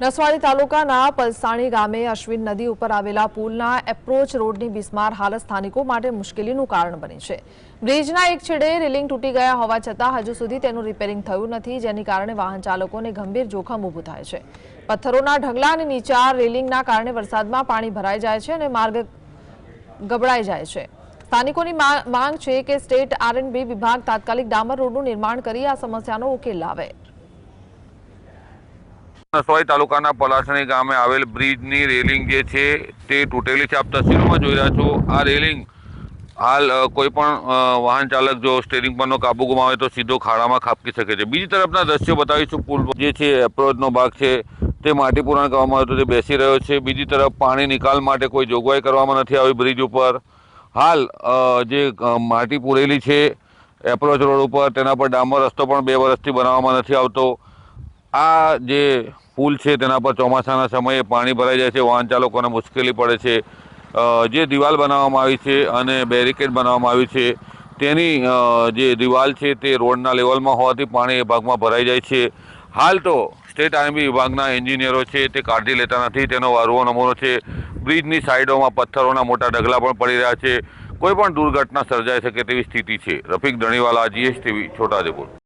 નસવાડી તાલુકાના પલસાણી ગામે અશ્વિન નદી ઉપર આવેલા પુલના એપ્રોચ રોડની બિસ્માર હાલત સ્થાનિકો માટે મુશ્કેલીનું કારણ બની છે. બ્રિજના એક છેડે રેલિંગ તૂટી ગયા હોવા છતાં હજુ સુધી તેનું રિપેરિંગ થયું નથી, જેની કારણે વાહન ચાલકોને ગંભીર જોખમ ઊભું થાય છે. પથ્થરોના ઢગલા અને નીચા રેલિંગના કારણે વરસાદમાં પાણી ભરાઈ જાય છે અને માર્ગ ગબડાઈ જાય છે. સ્થાનિકોની માંગ છે કે સ્ટેટ આરએનબી વિભાગ તાત્કાલિક ડામર રોડનું નિર્માણ કરી આ સમસ્યાનો ઉકેલ લાવે. નસવાડી તાલુકાના પલાસણી ગામે આવેલ બ્રિજની રેલિંગ જે છે તે તૂટેલી છે. આપ તસવીરોમાં જોઈ રહ્યા છો, આ રેલિંગ હાલ કોઈપણ કોઈ પણ વાહન ચાલક જો સ્ટેરિંગ પરનો કાબુ ગુમાવે તો સીધો ખાડામાં ખાબકી શકે છે. બીજી તરફના દ્રશ્યો બતાવીશું. પુલ જે છે, એપ્રોચનો ભાગ છે, તે માટી પૂરણ કરવામાં આવ્યો તે બેસી રહ્યો છે. બીજી તરફ પાણી નિકાલ માટે કોઈ જોગવાઈ કરવામાં નથી આવી બ્રિજ ઉપર. હાલ જે માટી પૂરેલી છે, એપ્રોચ રોડ ઉપર, તેના પર ડામર રસ્તો પણ બે વર્ષથી બનાવવામાં નથી આવતો. આ જે પુલ છે તેના પર ચોમાસાના સમયે પાણી ભરાઈ જાય છે, વાહન ચાલકોને મુશ્કેલી પડે છે. જે દિવાલ બનાવવામાં આવી છે અને બેરિકેડ બનાવવામાં આવ્યું છે, તેની જે દિવાલ છે તે રોડના લેવલમાં હોવાથી પાણી એ ભાગમાં ભરાઈ જાય છે. હાલ તો સ્ટેટ આર્મી વિભાગના એન્જિનિયરો છે તે કાળજી લેતા નથી, તેનો વારવો નમૂનો છે. બ્રિજની સાઈડોમાં પથ્થરોના મોટા ઢગલા પણ પડી રહ્યા છે. કોઈ પણ દુર્ઘટના સર્જાઈ શકે તેવી સ્થિતિ છે. રફીક ધણીવાલા જીએસટીવી છોટાઉદેપુર